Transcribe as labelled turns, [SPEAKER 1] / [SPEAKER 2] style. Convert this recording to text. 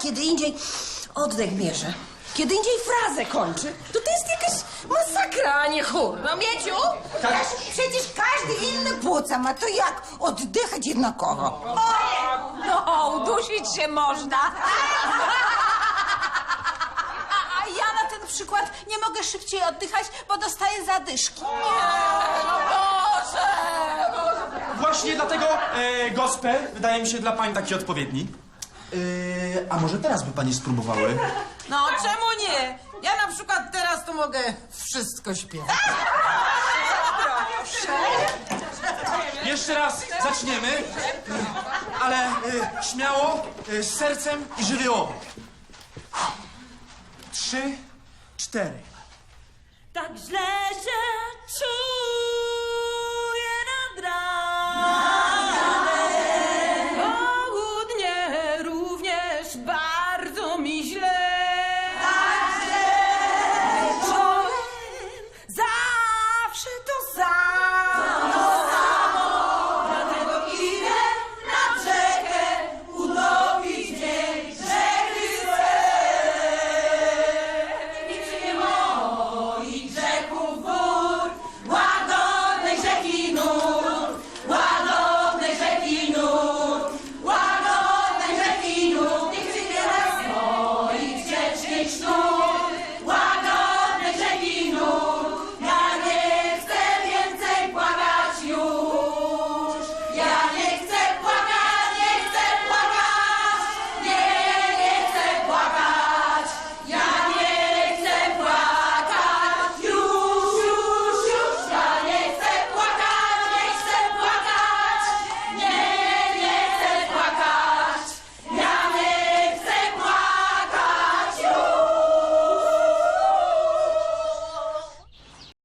[SPEAKER 1] kiedy indziej oddech bierze, kiedy indziej frazę kończy, to to jest jakaś masakra, a nie chór. No, Mieciu?
[SPEAKER 2] Przecież każdy inny płuca ma, to jak oddychać jednakowo?
[SPEAKER 3] No, udusić się można. A, ja na ten przykład nie mogę szybciej oddychać, bo dostaję zadyszki.
[SPEAKER 4] Właśnie dlatego e, gospel wydaje mi się dla pań taki odpowiedni. E, a może teraz by pani spróbowały?
[SPEAKER 5] No, czemu nie? Ja na przykład teraz to mogę wszystko śpiewać.
[SPEAKER 4] Jeszcze raz zaczniemy, ale e, śmiało, e, z sercem i żywiołowo. Trzy, cztery.
[SPEAKER 6] Tak źle się czuję.